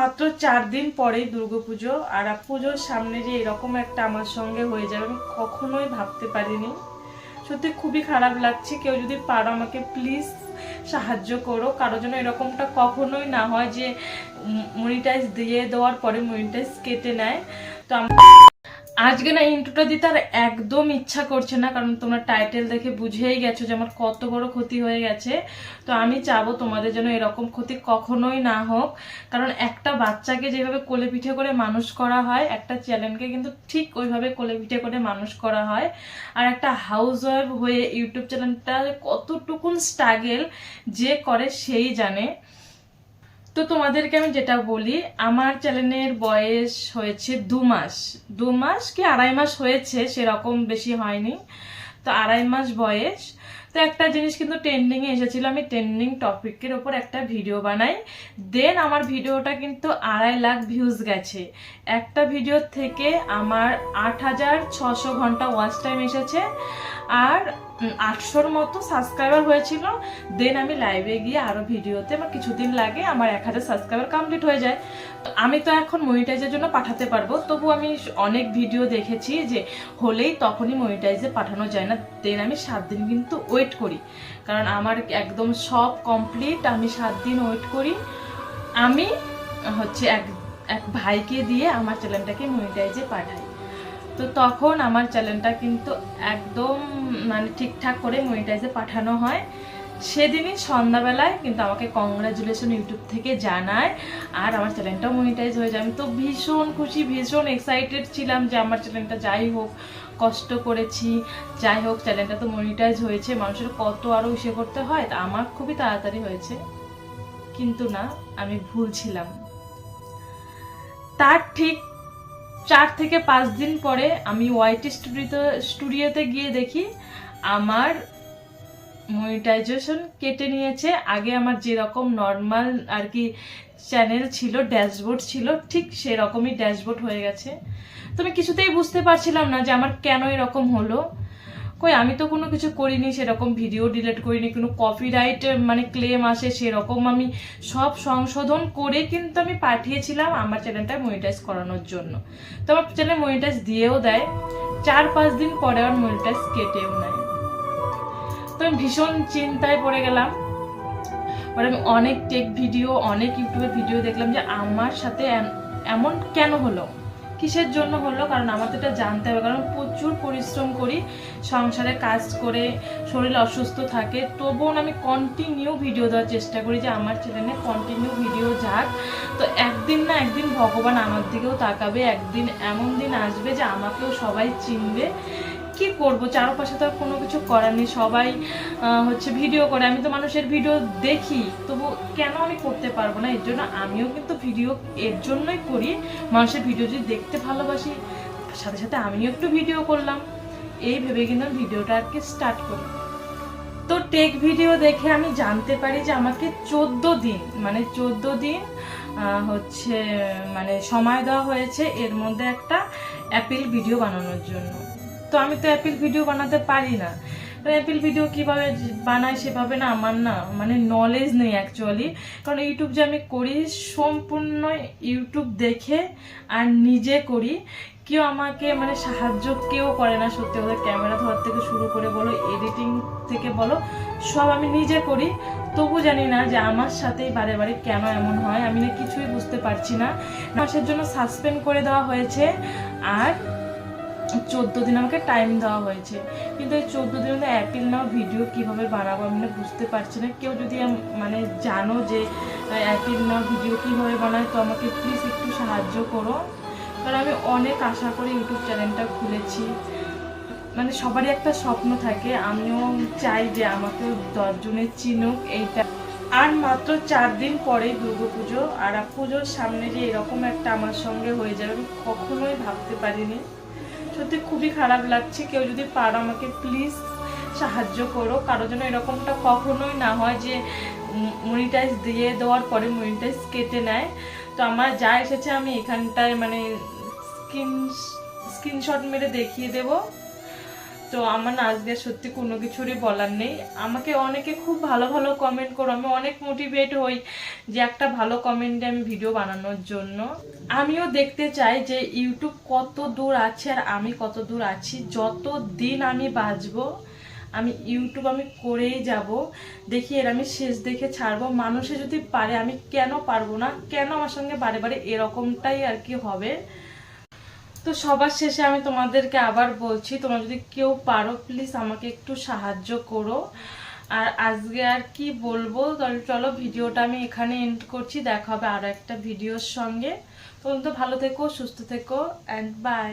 মাত্র চার দিন পরেই দুর্গাপুজো, আর পুজোর সামনে যে এরকম একটা আমার সঙ্গে হয়ে যাবে, আমি কখনোই ভাবতে পারিনি। সত্যি খুবই খারাপ লাগছে, কেউ যদি পারো আমাকে প্লিজ সাহায্য করো। কারও জন্য এরকমটা কখনোই না হয় যে মনিটাইজ দিয়ে দেওয়ার পরে মনিটাইজ কেটে নেয়। তো আজকে না ইন্টুটা দিতে আর একদম ইচ্ছা করছে না, কারণ তোমরা টাইটেল দেখে বুঝেই গেছো যে আমার কত বড় ক্ষতি হয়ে গেছে। তো আমি চাবো তোমাদের জন্য এরকম ক্ষতি কখনোই না হোক। কারণ একটা বাচ্চাকে যেভাবে কোলে পিঠে করে মানুষ করা হয়, একটা চ্যানেলকে কিন্তু ঠিক ওইভাবে কোলে পিঠে করে মানুষ করা হয়। আর একটা হাউস ওয়াইফ হয়ে ইউটিউব চ্যানেলটা কতটুকুন স্ট্রাগেল যে করে সেই জানে। তো তোমাদেরকে আমি যেটা বলি, আমার চ্যানেলের বয়স হয়েছে দু মাস। দু মাস কি আড়াই মাস হয়েছে, সেরকম বেশি হয়নি। তো আড়াই মাস বয়স। তো একটা জিনিস কিন্তু ট্রেন্ডিংয়ে এসেছিল, আমি ট্রেন্ডিং টপিকের ওপর একটা ভিডিও বানাই। দেন আমার ভিডিওটা কিন্তু আড়াই লাখ ভিউজ গেছে। একটা ভিডিও থেকে আমার আট হাজার ছশো ঘণ্টা ওয়াচ টাইম এসেছে। আর আটশোর মতো সাবস্ক্রাইবার হয়েছিল। দেন আমি লাইভে গিয়ে আরও ভিডিওতে আমার কিছুদিন লাগে আমার এক হাজার সাবস্ক্রাইবার কমপ্লিট হয়ে যায়। আমি তো এখন মনিটাইজের জন্য পাঠাতে পারব। তবু আমি অনেক ভিডিও দেখেছি যে হলেই তখনই মনিটাইজে পাঠানো যায় না। দেন আমি সাত দিন কিন্তু ওয়েট করি। কারণ আমার একদম সব কমপ্লিট আমি সাত দিন ওয়েট করি। আমি হচ্ছে এক এক ভাইকে দিয়ে আমার চ্যানেলটাকে মনিটাইজে পাঠাই। তো তখন আমার চ্যানেলটা কিন্তু একদম মানে ঠিকঠাক করে মনিটাইজে পাঠানো হয়। সেদিনই সন্ধ্যাবেলায় কিন্তু আমাকে কংগ্রাচুলেশন ইউটিউব থেকে জানায় আর আমার চ্যানেলটাও মনিটাইজ হয়ে যায়। আমি তো ভীষণ খুশি, ভীষণ এক্সাইটেড ছিলাম যে আমার চ্যানেলটা যাই হোক, কষ্ট করেছি। যাই হোক চ্যানেলটা তো মনিটাইজ হয়েছে, মানুষের কত আরও ইসে করতে হয় তা আমার খুবই তাড়াতাড়ি হয়েছে। কিন্তু না, আমি ভুল ছিলাম। তার ঠিক চার থেকে পাঁচ দিন পরে আমি ওয়াইটি স্টুডিওতে স্টুডিওতে গিয়ে দেখি আমার মনিটাইজেশন কেটে নিয়েছে। আগে আমার যেরকম নর্মাল আর কি চ্যানেল ছিল ড্যাশবোর্ড ছিল, ঠিক সেরকমই ড্যাশবোর্ড হয়ে গেছে। তো আমি কিছুতেই বুঝতে পারছিলাম না যে আমার কেন এরকম হলো। কই, আমি তো কোনো কিছু করিনি, সেরকম ভিডিও ডিলিট করিনি, কোনো কপিরাইট মানে ক্লেম আসে সেরকম আমি সব সংশোধন করে কিন্তু আমি পাঠিয়েছিলাম আমার চ্যানেলটা মনিটাইজ করানোর জন্য। তো আমার চ্যানেল মনিটাইজ দিয়েও দেয়, চার পাঁচ দিন পরে আমার মনিটাইজ কেটেও নেয়। তো আমি ভীষণ চিন্তায় পড়ে গেলাম। পরে আমি অনেক টেক ভিডিও অনেক ইউটিউবে ভিডিও দেখলাম যে আমার সাথে এম- এমন কেন হলো? কিসের জন্য হলো? কারণ আমার তো এটা জানতে হবে। কারণ প্রচুর পরিশ্রম করি, সংসারে কাজ করে, শরীর অসুস্থ থাকে। তবুও আমি কন্টিনিউ ভিডিও দেওয়ার চেষ্টা করি যে আমার চ্যানেলে কন্টিনিউ ভিডিও যাক। তো একদিন না একদিন ভগবান আমার দিকেও তাকাবে, একদিন এমন দিন আসবে যে আমাকেও সবাই চিনবে। কি করব? চারপাশে তো আর কোনো কিছু করার নেই। সবাই হচ্ছে ভিডিও করে। আমি তো মানুষের ভিডিও দেখি। তবু কেন আমি করতে পারব না? এর জন্য আমিও কিন্তু ভিডিও এর জন্যই করি। মানুষের ভিডিও যদি দেখতে ভালোবাসি, সাথে সাথে আমিও একটু ভিডিও করলাম। এই ভেবে কিন্তু আমি ভিডিওটা আর কি স্টার্ট করি। তো টেক ভিডিও দেখে আমি জানতে পারি যে আমাকে চোদ্দ দিন মানে চোদ্দ দিন হচ্ছে মানে সময় দেওয়া হয়েছে এর মধ্যে একটা অ্যাপেল ভিডিও বানানোর জন্য। তো আমি তো অ্যাপিল ভিডিও বানাতে পারি না। অ্যাপিল ভিডিও কীভাবে বানাই সেভাবে না আমার না মানে নলেজ নেই অ্যাকচুয়ালি কারণ ইউটিউব যে আমি করি সম্পূর্ণ ইউটিউব দেখে আর নিজে করি। কেউ আমাকে মানে সাহায্য কেউ করে না সত্যি কথা। ক্যামেরা ধরার থেকে শুরু করে বলো এডিটিং থেকে বলো, সব আমি নিজে করি। তবু জানি না যে আমার সাথেই বারে বারে কেন এমন হয়। আমি না কিছুই বুঝতে পারছি না। মাসের জন্য সাসপেন্ড করে দেওয়া হয়েছে। আর চোদ্দ দিন আমাকে টাইম দেওয়া হয়েছে। কিন্তু এই চোদ্দ দিন মধ্যে অ্যাপিল নাও ভিডিও কীভাবে বানাবো আমি না বুঝতে পারছি না। কেউ যদি মানে জানো যে অ্যাপিল নাও ভিডিও কীভাবে বানায়, তো আমাকে প্লিজ একটু সাহায্য করো। কারণ আমি অনেক আশা করে ইউটিউব চ্যানেলটা খুলেছি। মানে সবারই একটা স্বপ্ন থাকে, আমিও চাই যে আমাকে দশজনের চিনুক এইটা। আর মাত্র চার দিন পরেই দুর্গাপুজো, আর পুজোর সামনে যে এরকম একটা আমার সঙ্গে হয়ে যাবে, আমি কখনোই ভাবতে পারিনি। সত্যি খুবই খারাপ লাগছে। কেউ যদি পারো আমাকে প্লিজ সাহায্য করো। কারও জন্য এরকমটা কখনোই না হয় যে মনিটাইজ দিয়ে দেওয়ার পরে মনিটাইজ কেটে নেয়। তো আমার যা এসেছে আমি এখানটায় মানে স্ক্রিন স্ক্রিনশট মেরে দেখিয়ে দেব। তো আমার না আজকে সত্যি কোনো কিছুরই বলার নেই। আমাকে অনেকে খুব ভালো ভালো কমেন্ট করো, আমি অনেক মোটিভেট হই যে একটা ভালো কমেন্টে আমি ভিডিও বানানোর জন্য। আমিও দেখতে চাই যে ইউটিউব কত দূর আছে আর আমি কত দূর আছি। যত দিন আমি বাঁচবো, আমি ইউটিউব আমি করেই যাব। দেখি এর আমি শেষ দেখে ছাড়বো। মানুষে যদি পারে, আমি কেন পারব না? কেন আমার সঙ্গে বারে বারে এরকমটাই আর কি হবে? তো সবার শেষে আমি তোমাদেরকে আবার বলছি, তোমরা যদি কেউ পারো প্লিজ আমাকে একটু সাহায্য করো। আর আজকে আর কি বলব? তাহলে চলো ভিডিওটা আমি এখানে এন্ড করছি, দেখা হবে আরও একটা ভিডিওর সঙ্গে। তোমরা তো ভালো থেকো, সুস্থ থেকো অ্যান্ড বাই